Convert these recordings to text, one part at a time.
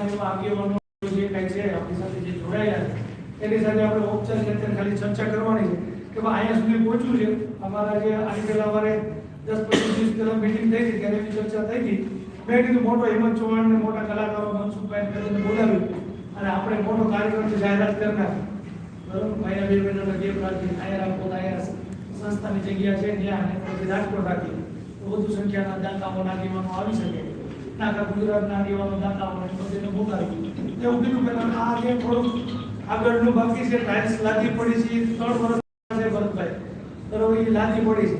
નાના એવા આગેવાનો જે કાંઈ છે, આપણી સાથે જે જોડાયેલા છે, એની સાથે આપણે ઔપચારિક અત્યારે ખાલી ચર્ચા કરવાની છે કે અહીંયા સુધી પહોંચ્યું છે. અમારા જે આની પહેલા અમારે દસ પચીસ દિવસ પહેલા મિટિંગ થઈ હતી, ત્યારે એવી ચર્ચા થઈ હતી. મેં કીધું, મોટો હેમંત ચૌહાણ ને મોટા કલાકારો મનસુખભાઈ કરીને બોલાવ્યું. અને આપણે મોટો કાર્યક્રમની જાહેરાત કરનાર. બરોબર? મહિના બે મહિનાનો ગેપ રાખી સંસ્થાની જગ્યા છે, ત્યાં અને પછી રાજકોટ રાખી વધુ સંખ્યાના દાતાઓ આગેવાનો આવી શકે. નાકા ગુજરાતના આગેવાનો દાતાઓ બધીને બોલાવી એવું કીધું કે આ જે થોડુંક આગળનું બાકી છે, ટાઇલ્સ લાદી પડી છે ત્રણ વર્ષ છે ભરતભાઈ. બરોબર એ લાદી પડી છે.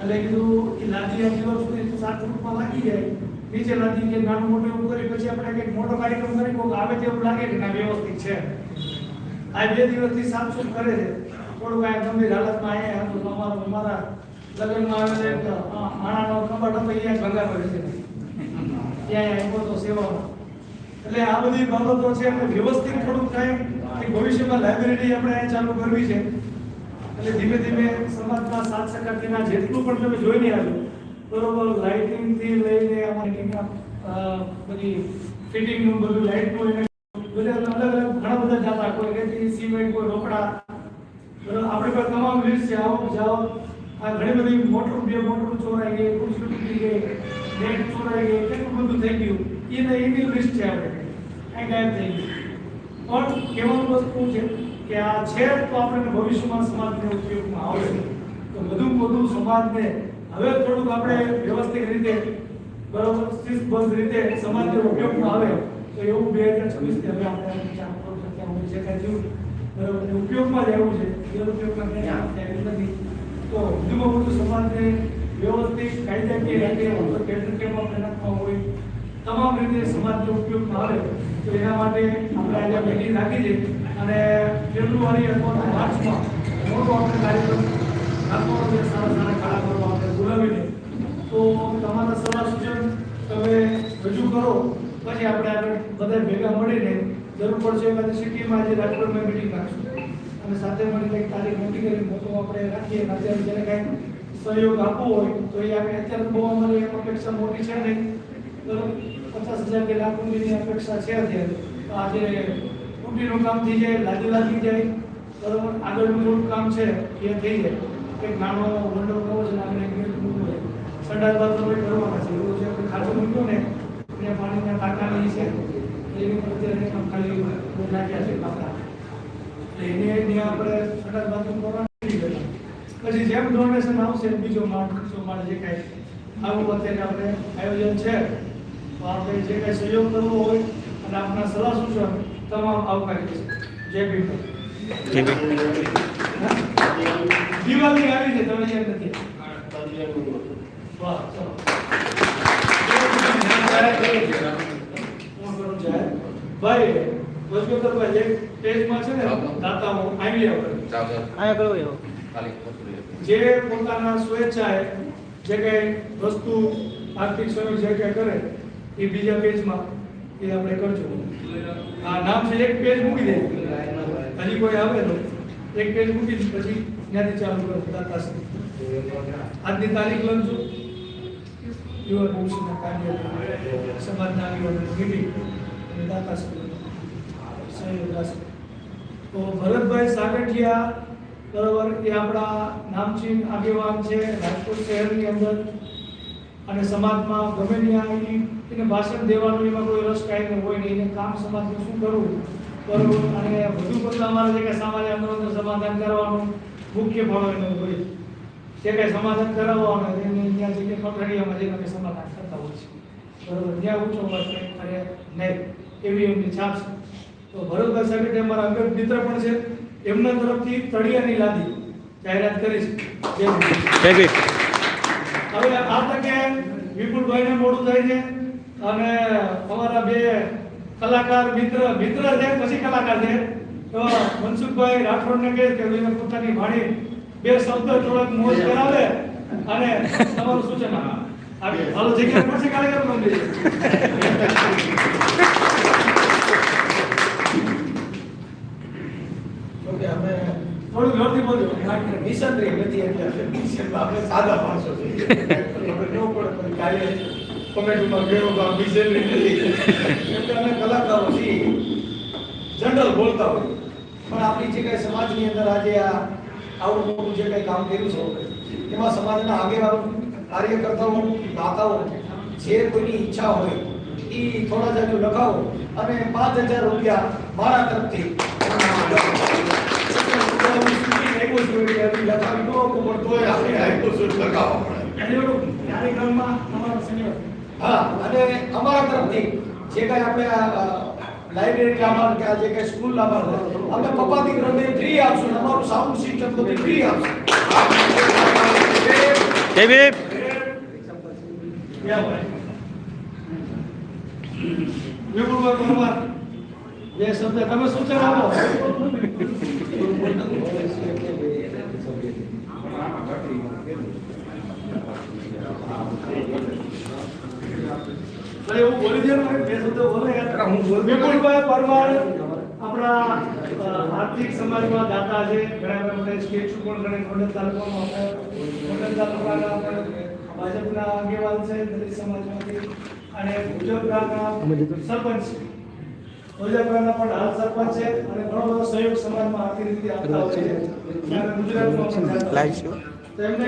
એટલે કીધું, એ લાદી આ દિવસ સુધી સાત રૂપમાં લાગી જાય. નીચે લાદી કે નાનું મોટું એવું કરી, પછી આપણે કંઈક મોટો કાર્યક્રમ કરી, કોઈક આવે તેવું લાગે કે ના, વ્યવસ્થિત છે. આ બે દિવસથી સાફસૂફ કરે છે. થોડુંક આ ગંભીર હાલતમાં અહીંયા હતું અમારો, અમારા લગ્નમાં આવે છે, એક માણાનો કબાટ હતો અહીંયા ભંગાર કરે છે. ત્યાં આવ્યો હતો સેવામાં એટલે આ બધી બાબતો છે આપણે વ્યવસ્થિત થોડુંક થાય કે ભવિષ્યમાં લાઇબ્રેરી આપણે અહીંયા ચાલુ કરવી છે. એટલે ધીમે ધીમે સમાજના સાથ સકાતીના જેટલું પણ તમે જોઈ નહીં આવ્યું બરોબર લાઇટિંગથી લઈને અમારી બધી ફિટિંગનું બધું લાઇટનું એને બધા અલગ અલગ ઘણા બધા જાતા, કોઈ રેતી, સિમેન્ટ, કોઈ રોકડા. આપણી પાસે તમામ લિસ્ટ છે, આવો, જાઓ. આ ઘણી બધી મોટર બે મોટર ચોરાઈ ગઈ ખુરશી તૂટી ગઈ. નેટ ચોરાઈ ગઈ કેટલું બધું થઈ ગયું એને એની લિસ્ટ છે આપણે કાંઈ ગાયબ થઈ ગયું પણ કહેવાનું વસ્તુ છે કે આ છે તો આપણને ભવિષ્યમાં સમાજને ઉપયોગમાં આવશે તો વધુ વધુ સમાજને હવે થોડુંક આપણે વ્યવસ્થિત રીતે બરોબર શિસ્તબદ્ધ રીતે સમાજને ઉપયોગમાં આવે તો એવું બે હજાર છવ્વીસથી હવે આપણે વિચાર કરો છો કે હવે જે કાંઈ થયું બરોબર એ ઉપયોગમાં જ આવ્યું છે એ ઉપયોગમાં નથી તો વધુમાં વધુ સમાજને વ્યવસ્થિત કાયદાકીય રીતે કેન્દ્ર કેમાં નાખવા હોય, તમામ રીતે સમાજનો ઉપયોગ આવે તો એના માટે આપણે આજે મિટિંગ રાખી છે. અને ફેબ્રુઆરી અથવા માર્ચમાં મોટો આપણે કાર્યક્રમ રાખવાનો છે, સારા સારા કલાકારો આપણે બોલાવીને. તો તમારા સલાહ સૂચન તમે રજૂ કરો, પછી આપણે આગળ બધા ભેગા મળીને જરૂર પડશે એમાં સિટીમાં આજે રાજકોટમાં મિટિંગ રાખશું. અને સાથે મળીને એક તારીખ નક્કી કરી મોટો આપણે રાખીએ. અત્યારે જ્યારે કાંઈ સહયોગ આપવો હોય તો એ આપણે અત્યારે બહુ અમારી અપેક્ષા મોટી છે નહીં. બરાબર? પચાસ હજાર કે લાખ રૂપિયાની અપેક્ષા છે અત્યારે. તો આજે કુટીનું કામ થઈ જાય, લાદી લાદી જાય. બરોબર? આગળનું થોડું કામ છે, એ થઈ જાય. કંઈક નાનો વંડો કરવો છે, આપણે સંડાસ બાથરૂમ કરવાના છે. એવું છે આપણે ખાતું મૂક્યું ને ત્યાં પાણીના ટાંકાની છે. એની પર અત્યારે કામ ખાલી નાખ્યા છે એટલે એને ત્યાં આપણે સંડાસ બાથરૂમ કરવાના. પછી જેમ ડોનેશન આવશે બીજો માળ ત્રીજો માળ જે કાંઈ આવું અત્યારે આપણે આયોજન છે તો આપણે જે કાંઈ સહયોગ કરવો હોય અને આપણા સલાહ સૂચન તમામ આવકારી છે જય ભીમ. દિવાળી આવી છે તમે યાદ નથી. વાહ ચલો. હું કરું જાહેર. ભાઈ એક પેજમાં છે ને દાતાઓ આવી આપણે. અહીંયા એવો. જે પોતાના સ્વેચ્છાએ જે કઈ વસ્તુ આર્થિક સહયોગ જે કઈ કરે, એ બીજા પેજમાં એ આપણે કરજો. આ નામ છે એક પેજ મૂકી દે. હજી કોઈ આવે તો એક પેજ મૂકી દે, પછી ત્યાંથી ચાલુ કરો દાતાશ્રી આજની તારીખ લખજો. યુવા ભવિષ્યના કાર્ય સમાજના આગેવાનો મીટિંગ અને દાતાશ્રી સહયોગ તો ભરતભાઈ સાગઠિયા બરોબર એ આપણા નામચીન આગેવાન છે, રાજકોટ શહેરની અંદર અને સમાજમાં ગમે ત્યાં એને ભાષણ દેવાનું એમાં કોઈ રસ કાંઈ હોય નહીં એને કામ સમાજનું શું કરવું? બરોબર અને વધુ પડતા અમારે જે કાંઈ સામાન્ય આંદોલનનું સમાધાન કરવાનું મુખ્ય ફાળો એનું હોય જે. કાંઈ સમાધાન કરાવવાનું એને ત્યાં જઈને કોઠડીયામાં જઈને અમે સમાધાન કરતા હોય છે. બરોબર, ત્યાં ઊંચો વાત કંઈ કરે નહીં, એવી એમની છાપ છે. તો ભરતભાઈ સાહેબ અમારા અંગત મિત્ર પણ છે. એમના તરફથી તળિયાની લાદી જાહેરાત કરી છે જય ભીમ. જય ભીમ હવે આ તકે વિપુલભાઈને મોડું થાય છે અને અમારા બે કલાકાર મિત્ર મિત્ર છે પછી કલાકાર છે. તો મનસુખભાઈ રાઠોડને કહે કે એને પોતાની વાણી બે શબ્દ થોડાક મોજ કરાવે અને તમારું સૂચન આવી હાલો જગ્યા પડશે કાર્યક્રમ મંદિર ઓકે અમે બોલજો નથી એટલે મિશનમાં આપણે સાદા માણસો છીએ આપણે ન પડે કાલે અમે કલાકારો જનરલ બોલતા હોય. પણ આપણી જે સમાજની અંદર આજે આ આવું મોટું જે કામ કર્યું છે, એમાં સમાજના આગેવાનો, કાર્યકર્તાઓ, દાતાઓ, જે કોઈની ઈચ્છા હોય એ થોડા જાજુ લખાવો અને પાંચ હજાર રૂપિયા મારા તરફથી લખાવી દો પણ તોય આપણે આટલું શુલ્ક લગાવવા પડે. કાર્યક્રમમાં અમારો શનિવાર હા અને અમારા તરફથી જે કઈ આપણે લાઇબ્રેરી લાવવાનું કે આ જે કઈ સ્કૂલ લાવવાનું અમે પપ્પા દીકરાને ફ્રી આપશું અમારું સાઉન્ડ સિસ્ટમ બધું ફ્રી આપશું. વિપુલભાઈ પરમાર બે શબ્દ તમે સૂચન આપો તાલુકામાં આપણે ગોંડલ તાલુકાના આપણે ભાજપના આગેવાન છે દલિત સમાજમાંથી. અને ભુજપરાના સરપંચ છે. ભુજપરાના પણ હાલ સરપંચ છે અને ઘણો બધો સહયોગ સમાજમાં આર્થિક રીતે આપતા હોય છે. જ્યારે ગુજરાતમાં પણ જતા હોય છે. તો એમને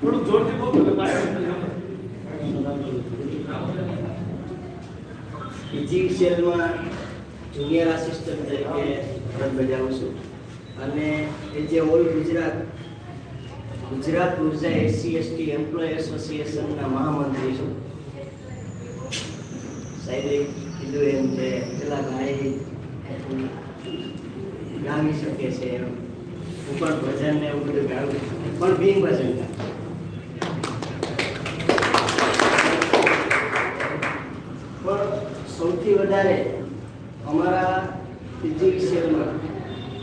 થોડું જોરથી બોલો કે જુનિયર આસિસ્ટન્ટ તરીકે ફરજ બજાવું છું. અને એ જે ઓલ ગુજરાત ગુજરાત ઊર્જા એસસી, એસટી, એમ્પ્લોય એસોસિએશનના મહામંત્રી છું. સાહેબે કીધું એમ કે પેલા ભાઈ ગાવી શકે છે એમ. હું પણ ભજન ને એવું બધું છું. પણ બિન ભજન પણ સૌથી વધારે અમારા ત્રીજી વિષયમાં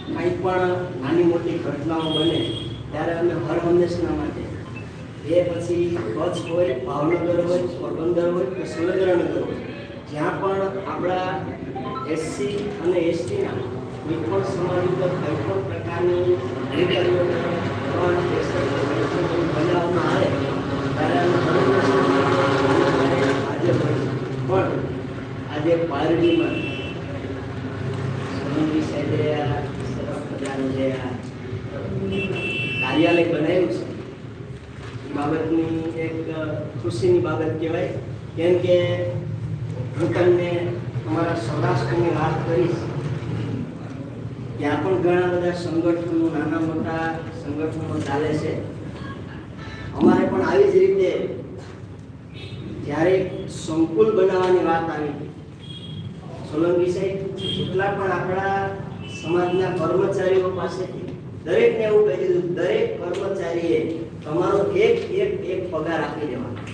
કંઈ પણ નાની મોટી ઘટનાઓ બને ત્યારે અમે હર હંમેશના માટે એ પછી કચ્છ હોય, ભાવનગર હોય, પોરબંદર હોય કે સુરેન્દ્રનગર હોય, જ્યાં પણ આપણા એસસી અને એસટીના કોઈ પણ સમાજ ઉપર કોઈ પણ પ્રકારની અધિકારીઓ બનાવવામાં આવે, ત્યારે હોઈએ પણ આજે પારડીમાં સોલંકી સાહેબે આ સરસ મજાનું જે આ કાર્યાલય બનાવ્યું છે એ બાબતની એક ખુશીની બાબત કહેવાય. કેમ કે હું તમને અમારા સૌરાષ્ટ્રની વાત કરીશ, ત્યાં પણ ઘણા બધા સંગઠનો, નાના મોટા સંગઠનો ચાલે છે. અમારે પણ આવી જ રીતે જ્યારે સંકુલ બનાવવાની વાત આવી, સોલંકી સાહેબ, જેટલા પણ આપણા સમાજના કર્મચારીઓ પાસેથી દરેકને એવું કહી દીધું, દરેક કર્મચારીએ તમારો એક એક એક પગાર આપી દેવાનો.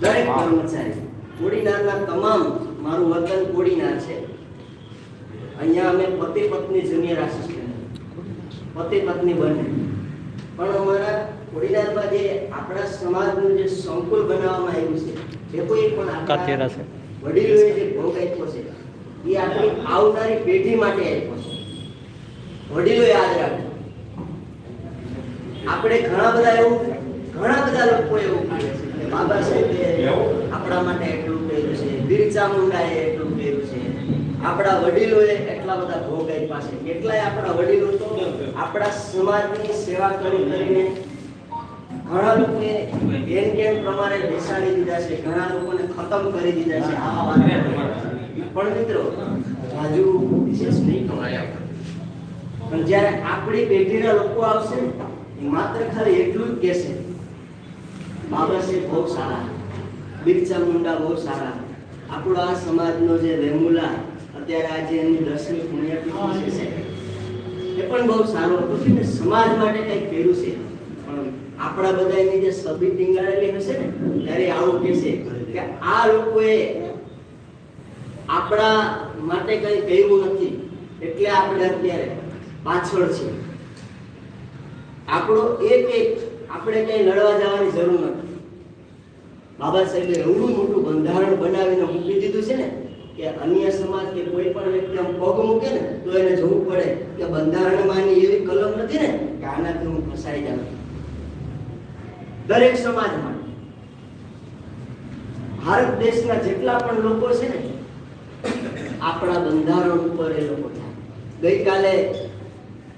દરેક કર્મચારી કોડીનારના તમામ મારું વતન કોડીનાર છે. અહીંયા અમે પતિ પત્ની જુનિયર આસિસ્ટન્ટ પતિ પત્ની બંને. પણ અમારા કોડીનારમાં જે આપણા સમાજનું જે સંકુલ બનાવવામાં આવ્યું છે જે કોઈ પણ આપણા છે. વડીલોએ જે ભોગ આપ્યો છે એ આપણી આવનારી પેઢી માટે આપ્યો છે. વડીલો યાદ રાખજો. આપણે ઘણા બધા એવું ઘણા બધા લોકો એવું કહે છે. બાબા સાહેબે આપણા માટે એટલું કર્યું છે. બિરચા મુંડાએ એટલું કર્યું છે. આપણા વડીલોએ એટલા બધા ભોગ આપ્યા છે. કેટલાય આપણા વડીલો તો આપણા સમાજની સેવા કરી કરીને ઘણા લોકોએ ગેમ કેમ પ્રમાણે બેસાડી દીધા છે ઘણા લોકોને ખતમ કરી દીધા છે આવા વાત પણ મિત્રો રાજુ વિશેષ નહીં કમાયા પણ જ્યારે આપણી પેઢીના લોકો આવશે માત્ર ખાલી એટલું જ કહેશે બાબા સાહેબ બહુ સારા. બિરચા મુંડા બહુ સારા. આપણો આ સમાજનો જે રેમુલા અત્યારે આજે એની દસમી પુણ્યતિથિ છે એ પણ બહુ સારું હતું. કે સમાજ માટે કંઈક કર્યું છે. પણ આપણા બધાની જે સભી ટીંગાળેલી હશે ને, ત્યારે આવું કહેશે કે આ લોકોએ આપણા માટે કંઈ કહ્યું નથી. એટલે આપણે અત્યારે પાછળ છે આપણો એક એક આપણે કંઈ લડવા જવાની જરૂર નથી. બાબા સાહેબે એવડું મોટું બંધારણ બનાવીને મૂકી દીધું છે ને, કે અન્ય સમાજ કે કોઈ પણ વ્યક્તિ આમ પગ મૂકે ને, તો એને જોવું પડે કે બંધારણમાંની એવી કલમ નથી ને, કે આનાથી હું ફસાઈ જાઉં. દરેક સમાજમાં ભારત દેશના જેટલા પણ લોકો છે ને, આપણા બંધારણ ઉપર એ લોકો થાય. ગઈકાલે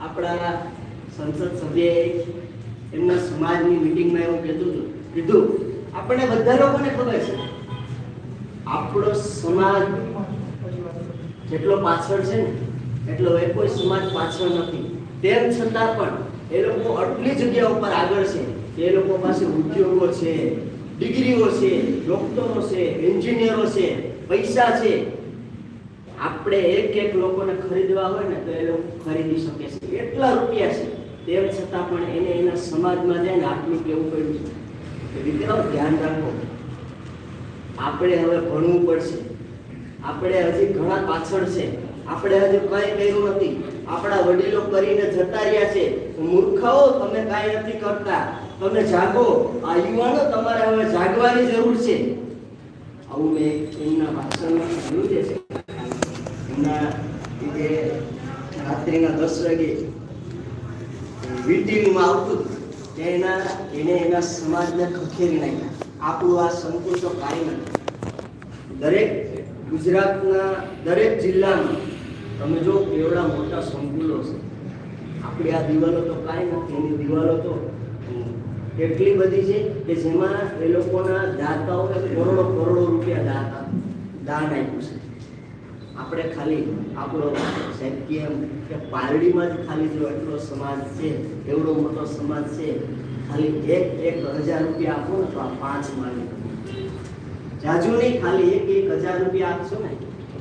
આપણા સંસદ સભ્યએ એમના સમાજની મિટિંગમાં એવું કહેતું હતું. કીધું આપણે બધા લોકોને ખબર છે. આપણો સમાજ જેટલો પાછળ છે ને, એટલો એ કોઈ સમાજ પાછળ નથી. તેમ છતાં પણ એ લોકો આટલી જગ્યા ઉપર આગળ છે. એ લોકો પાસે ઉદ્યોગો છે, ડિગ્રીઓ છે, ડોક્ટરો છે, એન્જિનિયરો છે, પૈસા છે. આપણે એક એક લોકોને ખરીદવા હોય ને તો એ લોકો ખરીદી શકે છે. એટલા રૂપિયા છે. તેમ છતાં પણ એને એના સમાજમાં જઈને આટલું કેવું પડ્યું છે. દીકરાઓ ધ્યાન રાખો. આપણે હવે ભણવું પડશે. આપણે હજી ઘણા પાછળ છે. આપણે હજી કંઈ કર્યું નથી. આપણા વડીલો કરીને જતા રહ્યા છે. મૂર્ખાઓ તમે કાંઈ નથી કરતા. તમે જાગો. આ યુવાનો તમારે હવે જાગવાની જરૂર છે. આવું મેં એમના ભાષણમાં કહ્યું છે. એમના જે રાત્રિના દસ વાગે મીટિંગમાં આવતું તેના એને, એના સમાજને ખખેરી નાખ્યા. આપણું આ સંકુલ તો કાંઈ નથી દરેક ગુજરાતના દરેક જિલ્લામાં, તમે જો કેવડા મોટા સંકુલો છે, આપણી આ દિવાલો તો કાંઈ નથી, એની દિવાલો તો એટલી બધી છે કે જેમાં એ લોકોના દાતાઓને કરોડો કરોડો રૂપિયા દાતા, દાન આપ્યું છે. આપણે ખાલી આપણો સાહેબ કે પારડીમાં જ ખાલી જો એટલો સમાજ છે, એવડો મોટો સમાજ છે, ખાલી એક એક હજાર રૂપિયા આપો ને તો આ પાંચ માળી જાજુ નહીં, ખાલી એક એક હજાર રૂપિયા આપશો ને,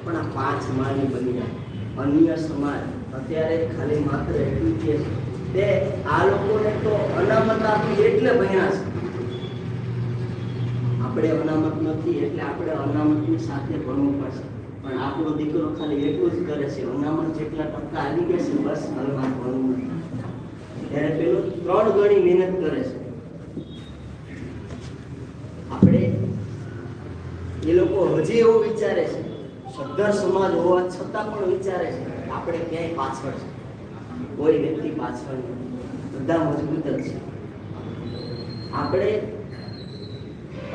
પણ આ પાંચ માળી બની જાય. અન્ય સમાજ અત્યારે ખાલી માત્ર એટલું કે તે આ લોકોને તો અનામત આપી એટલે ભણ્યા છે. આપણે અનામત નથી, એટલે આપણે અનામતની સાથે ભણવું પડશે. પણ આપણો દીકરો ખાલી એટલું જ કરે છે. હમણાં જેટલા ટપકા આવી ગયા છે, બસ હવે મારે ભણવું ત્યારે પેલો ત્રણ ગણી મહેનત કરે છે. આપણે એ લોકો હજી એવું વિચારે છે. સદ્ધર સમાજ હોવા છતાં પણ વિચારે છે આપણે ક્યાંય પાછળ છે. કોઈ વ્યક્તિ પાછળ નથી. બધા મજબૂત જ છે. આપણે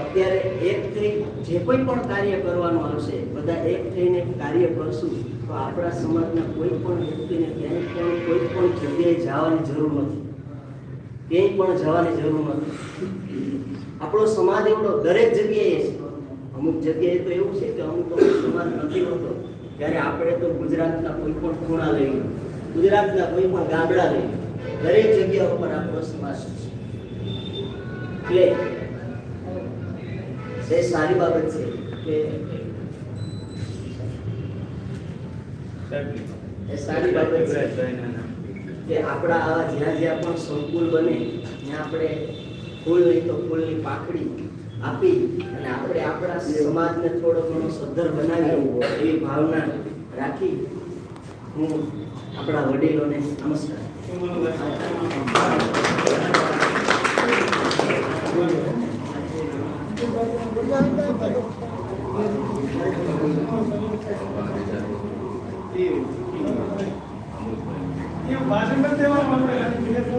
અત્યારે એક થઈ જે કોઈ પણ કાર્ય કરવાનું આવશે, બધા એક થઈને કાર્ય કરશું, તો આપણા સમાજના કોઈ પણ વ્યક્તિને ક્યાંય પણ કોઈ પણ જગ્યાએ જવાની જરૂર નથી. ક્યાંય પણ જવાની જરૂર નથી. આપણો સમાજ એવડો દરેક જગ્યાએ છે. અમુક જગ્યાએ તો એવું છે કે અમુક અમુક સમાજ નથી હોતો, ત્યારે આપણે તો ગુજરાતના કોઈ પણ ખૂણા લઈએ, ગુજરાતના કોઈ પણ ગામડા લઈએ, દરેક જગ્યા ઉપર આપણો સમાજ છે. એટલે એ સારી બાબત છે કે સારી બાબત છે કે આપણા આવા જ્યાં જ્યાં પણ સંકુલ બને, ત્યાં આપણે ફૂલ નહીં તો ફૂલની પાકડી આપી અને આપણે આપણા સમાજને થોડો ઘણો સદ્ધર બનાવી એવી ભાવના રાખી હું આપણા વડીલોને નમસ્કાર એ ભાષણ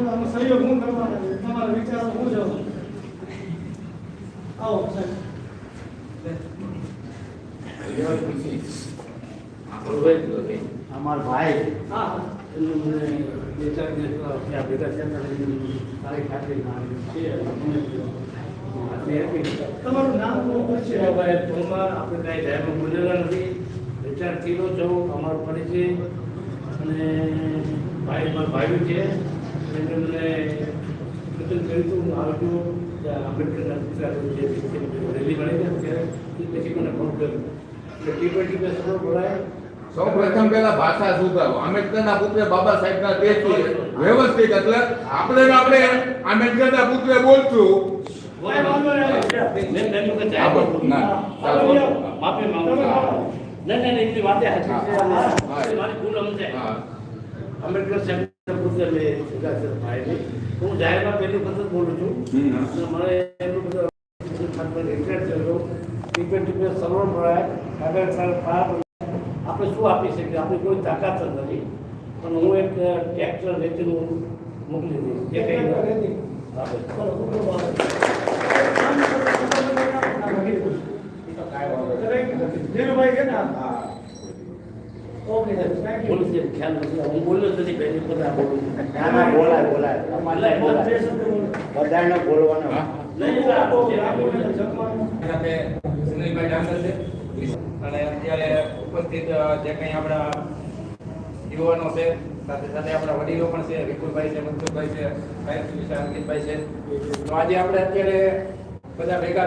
આનો સહયોગ હું. કરવાનો છે તમારા વિચારો હું જાઉં આવો સાહેબ અમાર ભાઈ હા બે ચાર દિવસ ભેગા થયા હતા એટલે તમારું નામ બહુ છે? ભાઈ તોમર આપણે કાંઈ ડાયમાં બોલેલા નથી. વિચાર કિલો છું અમારો પરિચય. અને ભાઈ મારા ભાઈઓ છે. એટલે મને સૂચન કર્યું હતું. હું આવજો આંબેડકરના પુતળા જે રેલી મળી ને ત્યારે એ પછી મને ફોન કર્યો. એટલે ટીપે ટીપે થોડો બોલાય સૌ પ્રથમ પેલા ભાષા સુધારો. આંબેડકરના પુત્રે બાબા સાહેબના દેશ વ્યવસ્થિત એટલે આપણે આપણે આંબેડકરના પુત્રે બોલશું. નહીં. મેં મેં તો કઈ હા, જાહેર બોલ. નહોતું. ના. ચાલો. માફી માંગુ છું. નહીં નહીં નહીં, એટલી વાતે હાચી છે. અને હા. મારી ભૂલ સમજાય. હા. આંબેડકર સાહેબના મેં સુધાકર ભાઈને. હું જાહેરમાં પહેલી વખત બોલું છું. મને એટલું બધું રિગ્રેટ થયો ટીપે ટીપે સરોવર ભરાય. આગળ સાહેબ પાર આપણે શું આપી શકીએ? આપણી કોઈ તાકાત જ નથી. પણ હું એક ટ્રેક્ટર વેચીને મોકલી દઈશ. જે કંઈ બધાને બોલવાનો સુનિલભાઈ ડાંગર છે અને અત્યારે ઉપસ્થિત જે કંઈ આપણા યુવાનો છે સાથે સાથે આપણા વડીલો પણ છે, વિપુલભાઈ છે, મનસુખભાઈ છે સાહેબ અંકિતભાઈ છે. તો આજે આપણે અત્યારે બધા ભેગા